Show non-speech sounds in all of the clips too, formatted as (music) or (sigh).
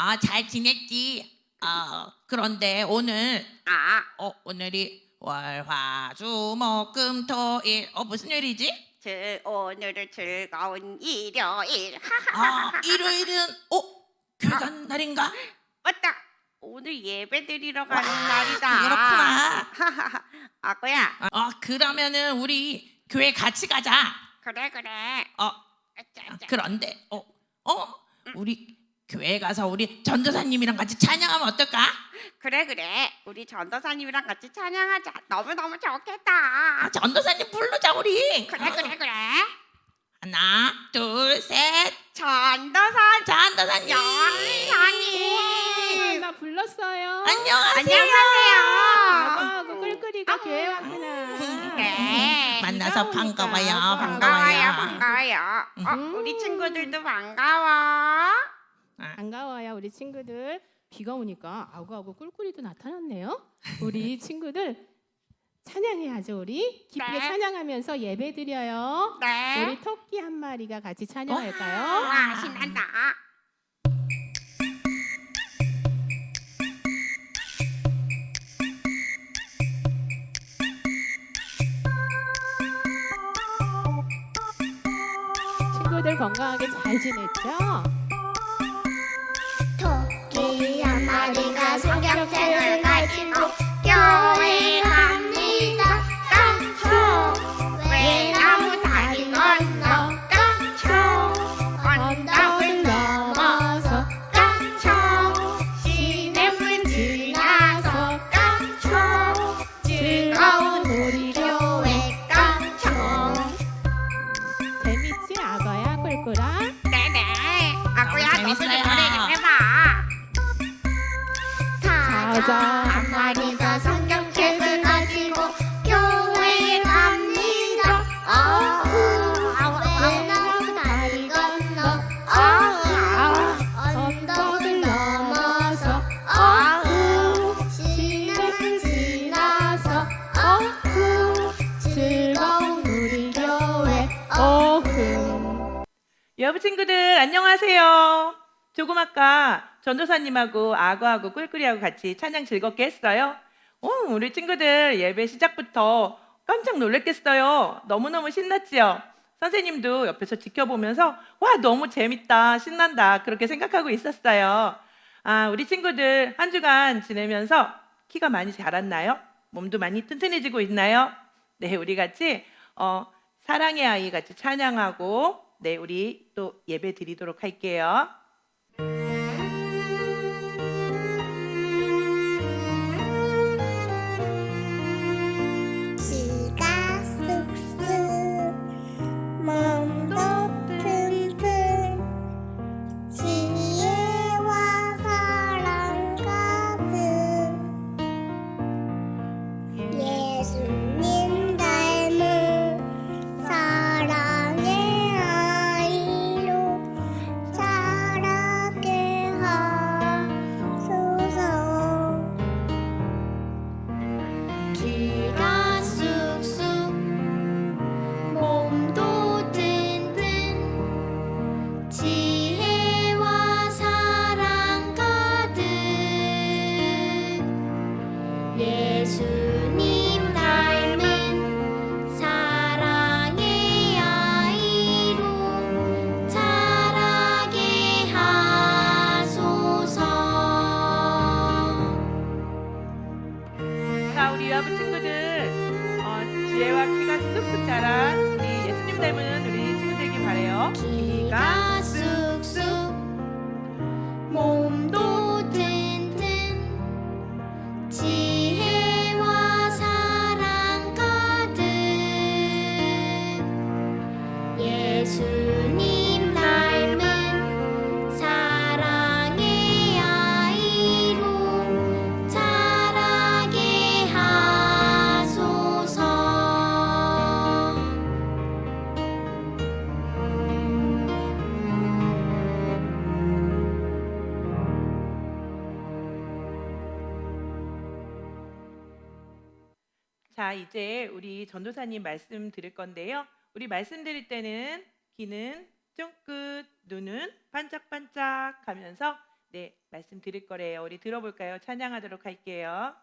아, 잘 지냈지? 어, 그런데 오늘 아, 어, 오늘이 월화수목금토일 어 무슨 요일이지? 즐, 오늘은 즐거운 일요일. (laughs) 아 일요일은 어 교회 간 날인가? 맞다. 오늘 예배 드리러 와, 가는 날이다. 그렇구나. (laughs) 악어야. 아 그러면은 우리 교회 같이 가자. 그래 그래. 어 아짜, 아짜. 그런데 어 어 우리 교회 가서 우리 전도사님이랑 같이 찬양하면 어떨까? 그래 그래. 우리 전도사님이랑 같이 찬양하자. 너무 너무 아, 좋겠다. 전도사님 부르자 우리. 그래 그래 그래. 하나 둘 셋. 전도사 전도사님. 영사님. 나 불렀어요. 안녕하세요. 안녕하세요. 아빠하고 꿀꿀이가 교회 왔구나. 네. 만나서 반가워요. 반가워요, 반가워요. 반가워요. 어, 음. 우리 친구들도 반가워. 반가워요, 우리 친구들. 비가 오니까 아구아구 꿀꿀이도 나타났네요. 우리 (laughs) 친구들 찬양해야죠, 우리. 기쁘게 네. 찬양하면서 예배 드려요. 네. 우리 토끼 한 마리가 같이 찬양할까요? 와, 신난다. 친구들 건강하게 잘 지냈죠? 성경책을 가지고 교 여러분 친구들 안녕하세요. 조금 아까 전도사님하고 악어하고 꿀꿀이하고 같이 찬양 즐겁게 했어요. 오, 우리 친구들 예배 시작부터 깜짝 놀랐겠어요. 너무너무 신났지요? 선생님도 옆에서 지켜보면서 와 너무 재밌다 신난다 그렇게 생각하고 있었어요. 아 우리 친구들 한 주간 지내면서 키가 많이 자랐나요? 몸도 많이 튼튼해지고 있나요? 네 우리 같이 어, 사랑의 아이 같이 찬양하고 네 우리 또 예배 드리도록 할게요. 이제 우리 전도사님 말씀 드릴 건데요. 우리 말씀 드릴 때는 귀는 쫑긋, 눈은 반짝반짝 하면서 네, 말씀 드릴 거래요. 우리 들어볼까요? 찬양하도록 할게요.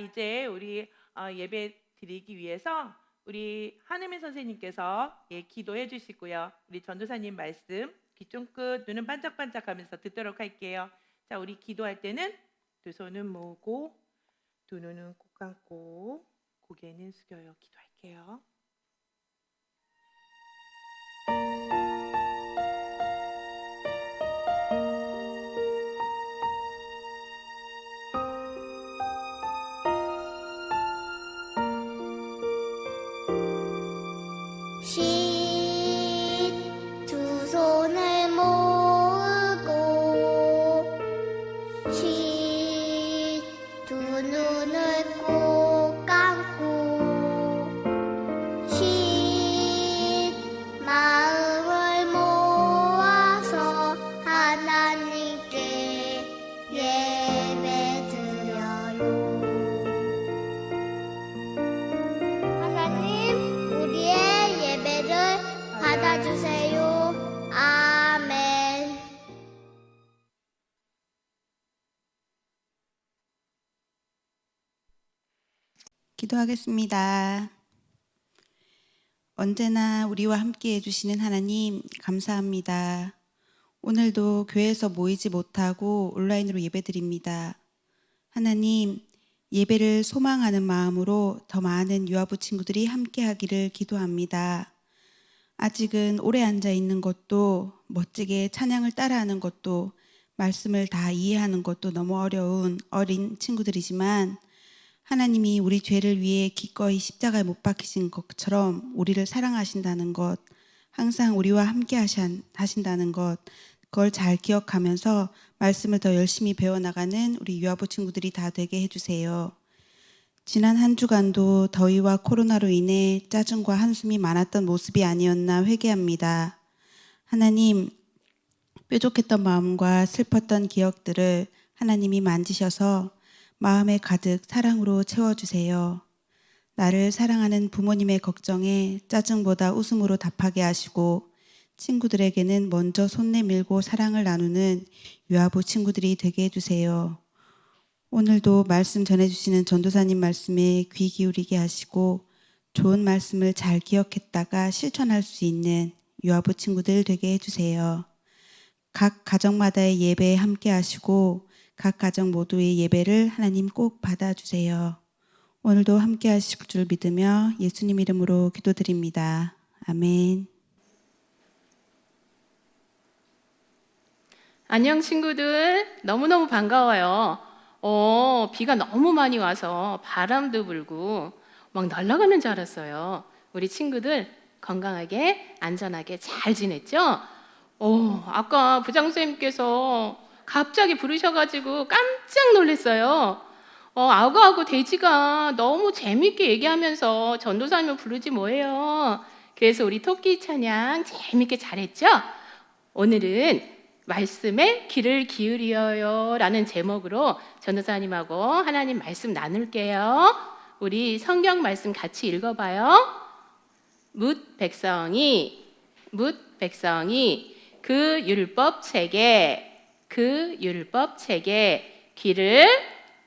이제 우리 어, 예배 드리기 위해서 우리 한혜민 선생님께서 예, 기도해 주시고요. 우리 전도사님 말씀 귀 쫑긋 눈은 반짝반짝 하면서 듣도록 할게요. 자, 우리 기도할 때는 두 손은 모으고 두 눈은 꼭 감고 고개는 숙여요. 기도할게요. she 기도하겠습니다. 언제나 우리와 함께 해주시는 하나님, 감사합니다. 오늘도 교회에서 모이지 못하고 온라인으로 예배드립니다. 하나님, 예배를 소망하는 마음으로 더 많은 유아부 친구들이 함께 하기를 기도합니다. 아직은 오래 앉아 있는 것도 멋지게 찬양을 따라하는 것도 말씀을 다 이해하는 것도 너무 어려운 어린 친구들이지만 하나님이 우리 죄를 위해 기꺼이 십자가에 못 박히신 것처럼 우리를 사랑하신다는 것, 항상 우리와 함께 하신- 하신다는 것, 그걸 잘 기억하면서 말씀을 더 열심히 배워나가는 우리 유아부 친구들이 다 되게 해주세요. 지난 한 주간도 더위와 코로나로 인해 짜증과 한숨이 많았던 모습이 아니었나 회개합니다. 하나님, 뾰족했던 마음과 슬펐던 기억들을 하나님이 만지셔서 마음에 가득 사랑으로 채워주세요. 나를 사랑하는 부모님의 걱정에 짜증보다 웃음으로 답하게 하시고 친구들에게는 먼저 손 내밀고 사랑을 나누는 유아부 친구들이 되게 해주세요. 오늘도 말씀 전해주시는 전도사님 말씀에 귀 기울이게 하시고 좋은 말씀을 잘 기억했다가 실천할 수 있는 유아부 친구들 되게 해주세요. 각 가정마다의 예배에 함께 하시고 각 가정 모두의 예배를 하나님 꼭 받아주세요. 오늘도 함께 하실 줄 믿으며 예수님 이름으로 기도드립니다. 아멘. 안녕 친구들 너무너무 반가워요. 어, 비가 너무 많이 와서 바람도 불고 막 날아가는 줄 알았어요. 우리 친구들 건강하게 안전하게 잘 지냈죠? 어, 아까 부장 선생님께서 갑자기 부르셔가지고 깜짝 놀랐어요. 어, 아구아구 돼지가 너무 재밌게 얘기하면서 전도사님을 부르지 뭐예요. 그래서 우리 토끼 찬양 재밌게 잘했죠? 오늘은 말씀에 귀를 기울여요 라는 제목으로 전도사님하고 하나님 말씀 나눌게요. 우리 성경 말씀 같이 읽어봐요. 묻 백성이 묻 백성이 그 율법 책에 그 율법 책에 귀를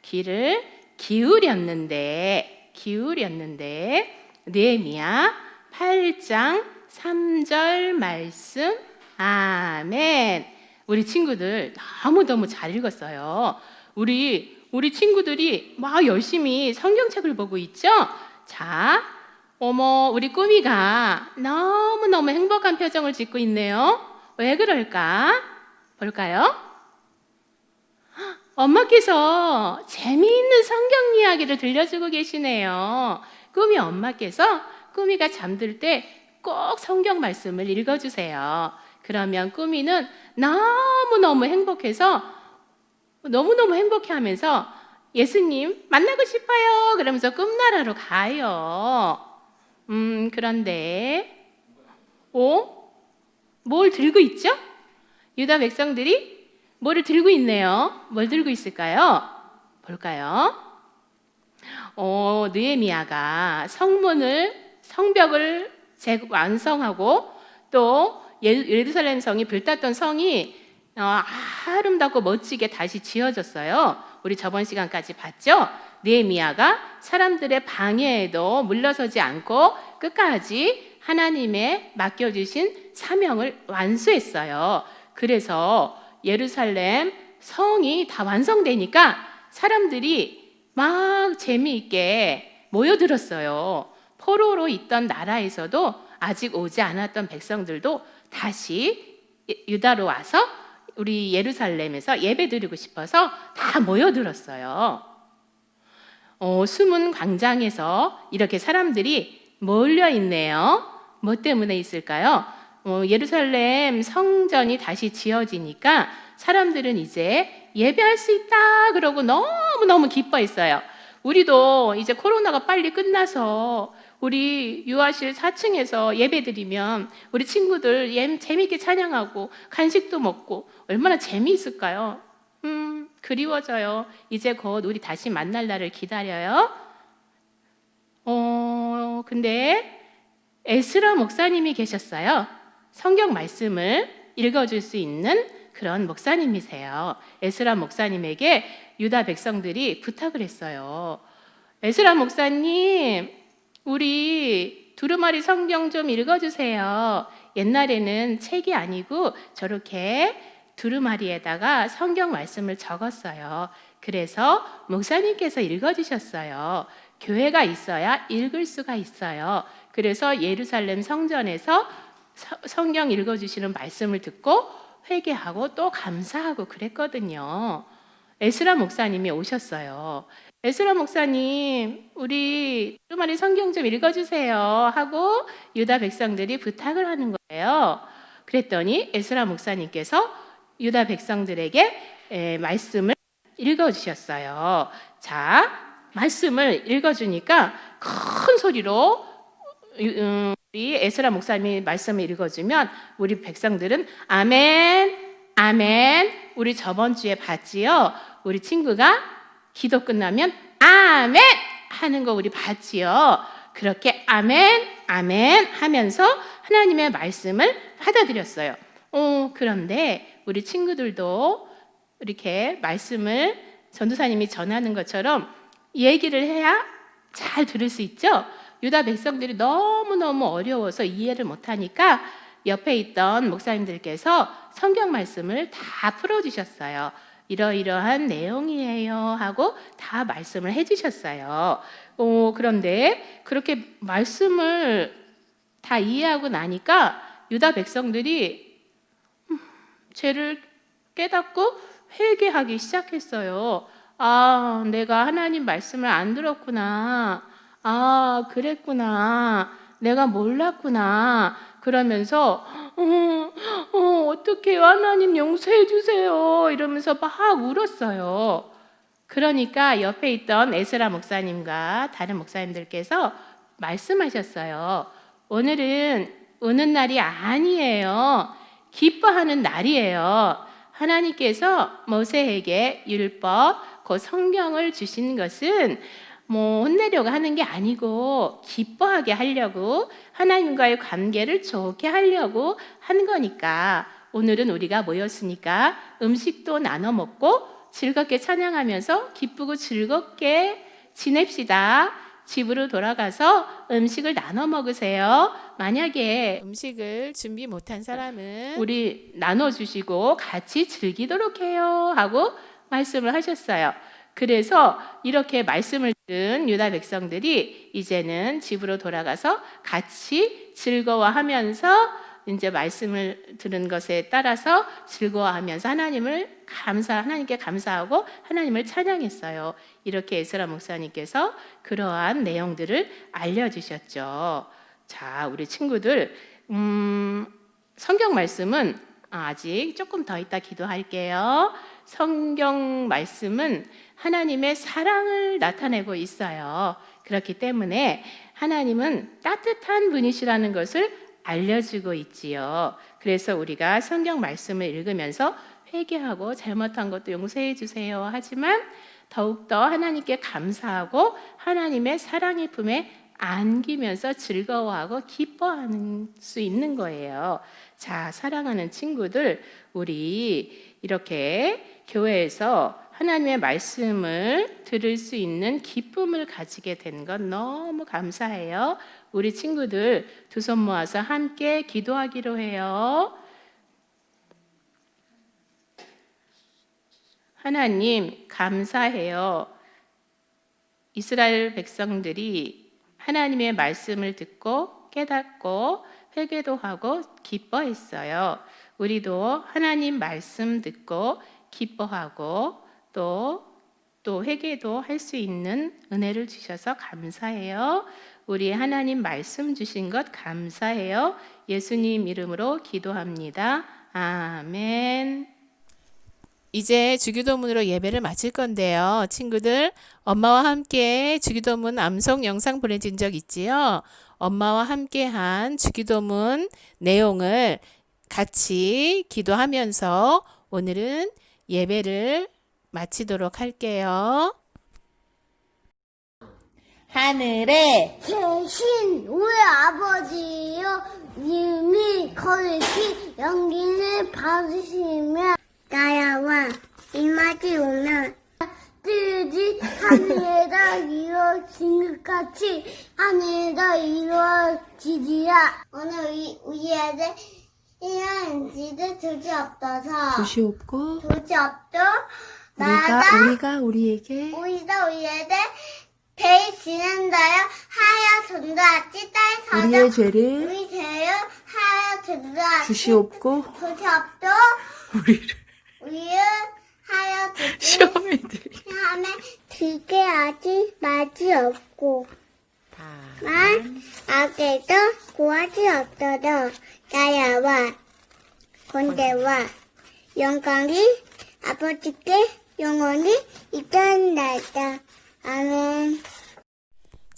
귀를 기울였는데 기울였는데 느헤미야 8장 3절 말씀 아멘. 우리 친구들 너무너무 잘 읽었어요. 우리 우리 친구들이 막 열심히 성경책을 보고 있죠? 자, 어머, 우리 꾸미가 너무너무 행복한 표정을 짓고 있네요. 왜 그럴까? 볼까요? 엄마께서 재미있는 성경 이야기를 들려주고 계시네요. 꾸미 엄마께서 꾸미가 잠들 때 꼭 성경 말씀을 읽어주세요. 그러면 꾸미는 너무너무 행복해서 너무너무 행복해 하면서 예수님 만나고 싶어요. 그러면서 꿈나라로 가요. 음, 그런데, 어? 뭘 들고 있죠? 유다 백성들이 뭐를 들고 있네요. 뭘 들고 있을까요? 볼까요? 어, 느헤미야가 성문을 성벽을 재 완성하고 또 예- 예루살렘 성이 불탔던 성이 어, 아름답고 멋지게 다시 지어졌어요. 우리 저번 시간까지 봤죠? 느헤미야가 사람들의 방해에도 물러서지 않고 끝까지 하나님의 맡겨주신 사명을 완수했어요. 그래서 예루살렘 성이 다 완성되니까 사람들이 막 재미있게 모여들었어요. 포로로 있던 나라에서도 아직 오지 않았던 백성들도 다시 유다로 와서 우리 예루살렘에서 예배드리고 싶어서 다 모여들었어요. 어, 숨은 광장에서 이렇게 사람들이 몰려 있네요. 뭐 때문에 있을까요? 어, 예루살렘 성전이 다시 지어지니까 사람들은 이제 예배할 수 있다 그러고 너무너무 기뻐했어요. 우리도 이제 코로나가 빨리 끝나서 우리 유아실 4층에서 예배드리면 우리 친구들 예- 재미있게 찬양하고 간식도 먹고 얼마나 재미있을까요? 음, 그리워져요. 이제 곧 우리 다시 만날 날을 기다려요. 어, 근데 에스라 목사님이 계셨어요. 성경 말씀을 읽어줄 수 있는 그런 목사님이세요. 에스라 목사님에게 유다 백성들이 부탁을 했어요. 에스라 목사님, 우리 두루마리 성경 좀 읽어주세요. 옛날에는 책이 아니고 저렇게 두루마리에다가 성경 말씀을 적었어요. 그래서 목사님께서 읽어주셨어요. 교회가 있어야 읽을 수가 있어요. 그래서 예루살렘 성전에서 서- 성경 읽어주시는 말씀을 듣고 회개하고 또 감사하고 그랬거든요. 에스라 목사님이 오셨어요. 에스라 목사님, 우리 두루마리 성경 좀 읽어주세요 하고 유다 백성들이 부탁을 하는 거예요. 그랬더니 에스라 목사님께서 유다 백성들에게 에, 말씀을 읽어주셨어요. 자, 말씀을 읽어주니까 큰 소리로 유- 음, 우리 에스라 목사님이 말씀을 읽어주면 우리 백성들은 아멘, 아멘. 우리 저번 주에 봤지요. 우리 친구가 기도 끝나면 아멘 하는 거 우리 봤지요. 그렇게 아멘, 아멘 하면서 하나님의 말씀을 받아들였어요. 어, 그런데 우리 친구들도 이렇게 말씀을 전도사님이 전하는 것처럼 얘기를 해야 잘 들을 수 있죠. 유다 백성들이 너무너무 어려워서 이해를 못하니까 옆에 있던 목사님들께서 성경 말씀을 다 풀어주셨어요. 이러이러한 내용이에요 하고 다 말씀을 해주셨어요. 어, 그런데 그렇게 말씀을 다 이해하고 나니까 유다 백성들이 음, 죄를 깨닫고 회개하기 시작했어요. 아, 내가 하나님 말씀을 안 들었구나. 아, 그랬구나. 내가 몰랐구나. 그러면서 어, 어, 어떡해요. 하나님 용서해 주세요. 이러면서 막 울었어요. 그러니까 옆에 있던 에스라 목사님과 다른 목사님들께서 말씀하셨어요. 오늘은 우는 날이 아니에요. 기뻐하는 날이에요. 하나님께서 모세에게 율법, 그 성경을 주신 것은 뭐 혼내려고 하는 게 아니고 기뻐하게 하려고 하나님과의 관계를 좋게 하려고 하는 거니까 오늘은 우리가 모였으니까 음식도 나눠 먹고 즐겁게 찬양하면서 기쁘고 즐겁게 지냅시다. 집으로 돌아가서 음식을 나눠 먹으세요. 만약에 음식을 준비 못한 사람은 우리 나눠 주시고 같이 즐기도록 해요 하고 말씀을 하셨어요. 그래서 이렇게 말씀을 들은 유다 백성들이 이제는 집으로 돌아가서 같이 즐거워하면서 이제 말씀을 들은 것에 따라서 즐거워하면서 하나님을 감사 하나님께 감사하고 하나님을 찬양했어요. 이렇게 에스라 목사님께서 그러한 내용들을 알려 주셨죠. 자, 우리 친구들 음, 성경 말씀은 아직 조금 더 이따 기도할게요. 성경 말씀은 하나님의 사랑을 나타내고 있어요. 그렇기 때문에 하나님은 따뜻한 분이시라는 것을 알려주고 있지요. 그래서 우리가 성경 말씀을 읽으면서 회개하고 잘못한 것도 용서해 주세요. 하지만 더욱더 하나님께 감사하고 하나님의 사랑의 품에 안기면서 즐거워하고 기뻐하는 수 있는 거예요. 자, 사랑하는 친구들, 우리 이렇게 교회에서 하나님의 말씀을 들을 수 있는 기쁨을 가지게 된 건 너무 감사해요. 우리 친구들 두 손 모아서 함께 기도하기로 해요. 하나님, 감사해요. 이스라엘 백성들이 하나님의 말씀을 듣고 깨닫고 회개도 하고 기뻐했어요. 우리도 하나님 말씀 듣고 기뻐하고 또, 또 회개도 할 수 있는 은혜를 주셔서 감사해요. 우리 하나님 말씀 주신 것 감사해요. 예수님 이름으로 기도합니다. 아멘. 이제 주기도문으로 예배를 마칠 건데요. 친구들, 엄마와 함께 주기도문 암송 영상 보내준 적 있지요? 엄마와 함께 한 주기도문 내용을 같이 기도하면서 오늘은 예배를 마치도록 할게요. 하늘에 계신 우리 아버지여 님이 거르신 영기를 받으시며 나라와 이마지 오면 뜻이 하늘에다 이루어진 것 같이 하늘에다 이루어지리라 오늘 우리, 우리에게 이런 지도 두지 없어서. 두시 없고 두지 없도 우리가 나다. 우리가 우리에게 우리가 우리에게 대의 지낸다여 하여 전도하지 딸 우리의 서적 죄를 우리 죄를 하여 전도하지. 주시옵고 두지 없도 우리를 우리를 하여 (laughs) 주지 시험에 들게. 시험에 들게 하지 말지 없고 만 악에도 구하지 없도록 나라와 권대와 영광이 아버지께 영원히 있던날다. 아멘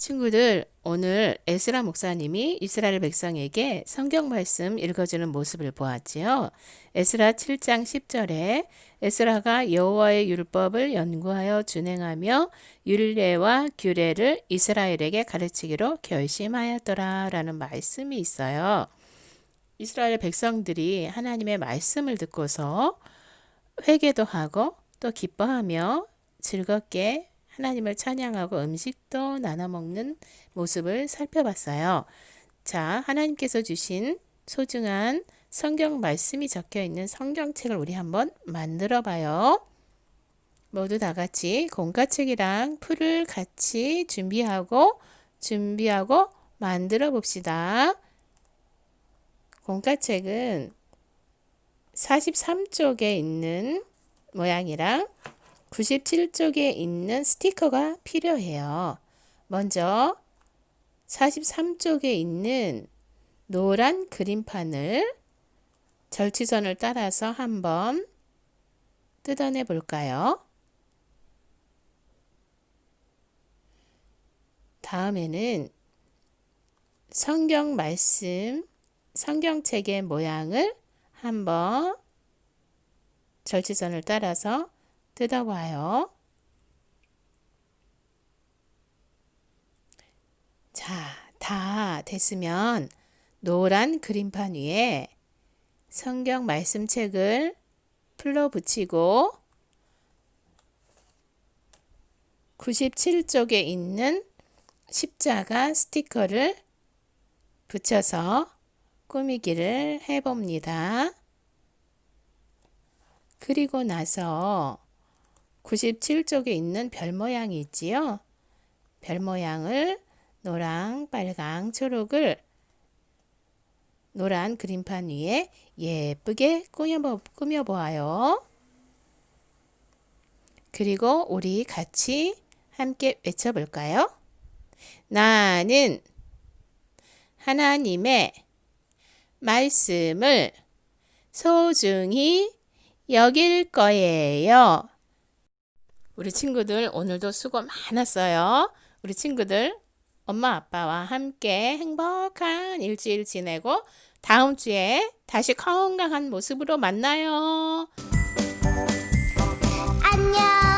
친구들, 오늘 에스라 목사님이 이스라엘 백성에게 성경 말씀 읽어주는 모습을 보았지요. 에스라 7장 10절에 에스라가 여호와의 율법을 연구하여 준행하며 율례와 규례를 이스라엘에게 가르치기로 결심하였더라라는 말씀이 있어요. 이스라엘 백성들이 하나님의 말씀을 듣고서 회개도 하고 또 기뻐하며 즐겁게 하나님을 찬양하고 음식도 나눠 먹는 모습을 살펴봤어요. 자, 하나님께서 주신 소중한 성경 말씀이 적혀 있는 성경책을 우리 한번 만들어 봐요. 모두 다 같이 공과책이랑 풀을 같이 준비하고 준비하고 만들어 봅시다. 공과책은 43쪽에 있는 모양이랑 97쪽에 있는 스티커가 필요해요. 먼저 43쪽에 있는 노란 그림판을 절취선을 따라서 한번 뜯어내 볼까요? 다음에는 성경 말씀, 성경책의 모양을 한번 절지선을 따라서 뜯어봐요. 자, 다 됐으면 노란 그림판 위에 성경 말씀책을 풀러 붙이고 97쪽에 있는 십자가 스티커를 붙여서 꾸미기를 해봅니다. 그리고 나서 97쪽에 있는 별 모양이 있지요. 별 모양을 노랑, 빨강, 초록을 노란 그림판 위에 예쁘게 꾸며, 꾸며보아요. 그리고 우리 같이 함께 외쳐볼까요? 나는 하나님의 말씀을 소중히 여길 거예요. 우리 친구들 오늘도 수고 많았어요. 우리 친구들 엄마 아빠와 함께 행복한 일주일 지내고 다음 주에 다시 건강한 모습으로 만나요. 안녕.